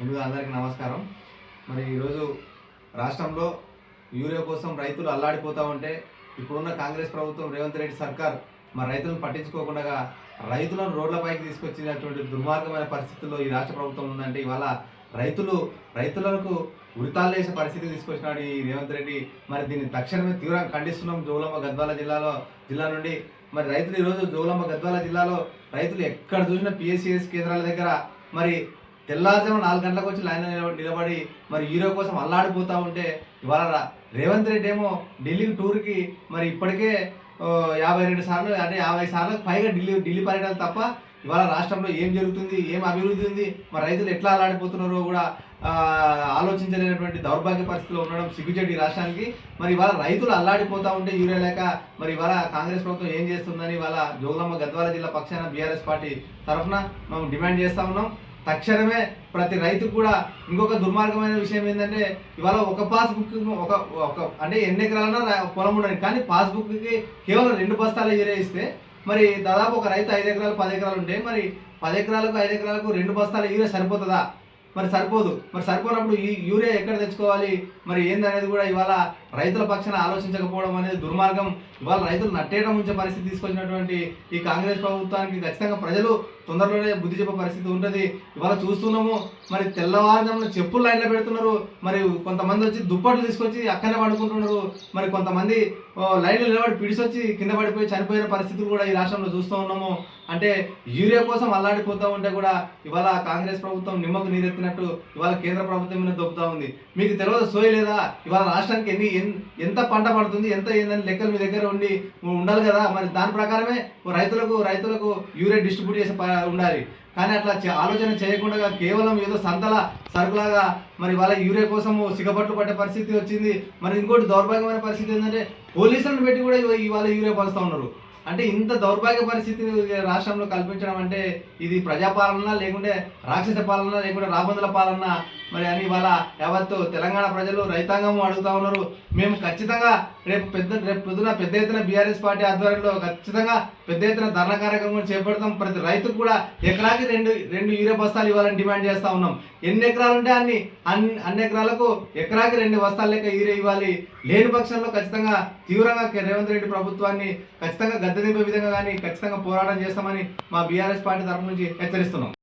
ముందుగా అందరికీ నమస్కారం. మరి ఈరోజు రాష్ట్రంలో యూరియా కోసం రైతులు అల్లాడిపోతూ ఉంటే ఇప్పుడున్న కాంగ్రెస్ ప్రభుత్వం రేవంత్ రెడ్డి సర్కార్ మరి రైతులను పట్టించుకోకుండా రైతులను రోడ్లపైకి తీసుకొచ్చినటువంటి దుర్మార్గమైన పరిస్థితుల్లో ఈ రాష్ట్ర ప్రభుత్వం ఉందంటే ఇవాళ రైతులు రైతులకు ఉరితాలు వేసే పరిస్థితి తీసుకొచ్చినాడు ఈ రేవంత్ రెడ్డి. మరి దీన్ని తక్షణమే తీవ్రంగా ఖండిస్తున్నాం జోగులాంబ గద్వాల జిల్లాలో జిల్లా నుండి. మరి రైతులు ఈరోజు జోగులాంబ గద్వాల జిల్లాలో రైతులు ఎక్కడ చూసినా పిఎస్సిఎస్ కేంద్రాల దగ్గర. మరి తెల్లారుజాము నాలుగు గంటలకు వచ్చి లైన్ నిలబడి నిలబడి మరి హీరో కోసం అల్లాడిపోతూ ఉంటే ఇవాళ రేవంత్ రెడ్డి ఏమో ఢిల్లీ టూర్కి మరి ఇప్పటికే యాభై రెండు సార్లు అంటే యాభై సార్లు పైగా ఢిల్లీ ఢిల్లీ పర్యటనలు తప్ప ఇవాళ రాష్ట్రంలో ఏం జరుగుతుంది ఏం అభివృద్ధి ఉంది మరి రైతులు ఎట్లా అల్లాడిపోతున్నారో కూడా ఆలోచించలేనటువంటి దౌర్భాగ్య పరిస్థితిలో ఉండడం సిగ్గుచేటి రాష్ట్రానికి. మరి ఇవాళ రైతులు అల్లాడిపోతూ ఉంటే యూరియా లేక మరి ఇవాళ కాంగ్రెస్ ప్రభుత్వం ఏం చేస్తుందని ఇవాళ జోగులమ్మ గద్వాల జిల్లా పక్షాన బీఆర్ఎస్ పార్టీ తరఫున మేము డిమాండ్ చేస్తూ ఉన్నాం. తక్షణమే ప్రతి రైతు కూడా ఇంకొక దుర్మార్గమైన విషయం ఏంటంటే ఇవాళ ఒక పాస్బుక్ ఒక ఒక అంటే ఎన్ని ఎకరాలన్నా పొలం ఉండదు. కానీ పాస్బుక్కి కేవలం రెండు బస్తాలు యూరియా ఇస్తే మరి దాదాపు ఒక రైతు ఐదు ఎకరాలు పది ఎకరాలు ఉంటే మరి పది ఎకరాలకు ఐదు ఎకరాలకు రెండు బస్తాల యూరియా సరిపోతుందా? మరి సరిపోదు. మరి సరిపోనప్పుడు ఈ యూరియా ఎక్కడ తెచ్చుకోవాలి? మరి ఏందనేది కూడా ఇవాళ రైతుల పక్షాన ఆలోచించకపోవడం అనేది దుర్మార్గం. ఇవాళ రైతులు నట్టేయడం ఉంచే పరిస్థితి తీసుకొచ్చినటువంటి ఈ కాంగ్రెస్ ప్రభుత్వానికి ఖచ్చితంగా ప్రజలు తొందరలోనే బుద్ధి చెప్పే పరిస్థితి ఉంటుంది. ఇవాళ చూస్తున్నాము మరి తెల్లవారుజామున చెప్పులు లైన్లో పెడుతున్నారు. మరి కొంతమంది వచ్చి దుప్పట్లు తీసుకొచ్చి అక్కనే పడుకుంటున్నారు. మరి కొంతమంది లైన్లు లైన్లో నిలబడి పిడిసొచ్చి కింద పడిపోయి చనిపోయిన పరిస్థితులు కూడా ఈ రాష్ట్రంలో చూస్తూ ఉన్నాము. అంటే యూరియా కోసం అల్లాడిపోతూ ఉంటే కూడా ఇవాళ కాంగ్రెస్ ప్రభుత్వం నిమ్మకు నీరెత్తినట్టు ఇవాళ కేంద్ర ప్రభుత్వం మీద దొబ్బుతా ఉంది. మీకు తెలియదు సోయ్ లేదా ఇవాళ రాష్ట్రానికి ఎన్ని ఎంత పంట పడుతుంది ఎంత ఏందని లెక్కలు మీ దగ్గర ఉండి ఉండాలి కదా. మరి దాని ప్రకారమే రైతులకు రైతులకు యూరియా డిస్ట్రిబ్యూట్ చేసే ఉండాలి. కానీ అట్లా చే- ఆలోచన చేయకుండా కేవలం ఏదో సంతల సరుకులాగా మరి వాళ్ళ యూరియా కోసము సిగపట్లు పట్టే పరిస్థితి వచ్చింది. మరి ఇంకోటి దౌర్భాగ్యమైన పరిస్థితి ఏంటంటే పోలీసులను పెట్టి కూడా ఇవాళ యూరియా పంచుతూ ఉన్నారు. అంటే ఇంత దౌర్భాగ్య పరిస్థితి రాష్ట్రంలో కల్పించడం అంటే ఇది ప్రజాపాలన లేకుంటే రాక్షస పాలన లేకుంటే రాబందుల పాలన? మరి అని ఇవాళ యావత్తు తెలంగాణ ప్రజలు రైతాంగం అడుగుతా ఉన్నారు. మేము ఖచ్చితంగా రేపు పెద్ద రేపు పొద్దున పెద్ద ఎత్తున బీఆర్ఎస్ పార్టీ ఆధ్వర్యంలో ఖచ్చితంగా పెద్ద ఎత్తున ధర్నా కార్యక్రమం చేపడతాం. ప్రతి రైతుకు కూడా ఎకరాకి రెండు రెండు యూరియా బస్తాలు ఇవ్వాలని డిమాండ్ చేస్తా ఉన్నాం. ఎన్ని ఎకరాలు ఉంటే అన్ని అన్ని అన్ని ఎకరాలకు ఎకరాకి రెండు బస్తాలు లెక్క యూరియా ఇవ్వాలి. లేని పక్షంలో ఖచ్చితంగా తీవ్రంగా రేవంత్ రెడ్డి ప్రభుత్వాన్ని ఖచ్చితంగా గద్దె దింపే విధంగా కానీ ఖచ్చితంగా పోరాటం చేస్తామని మా బీఆర్ఎస్ పార్టీ తరఫు నుంచి హెచ్చరిస్తున్నాం.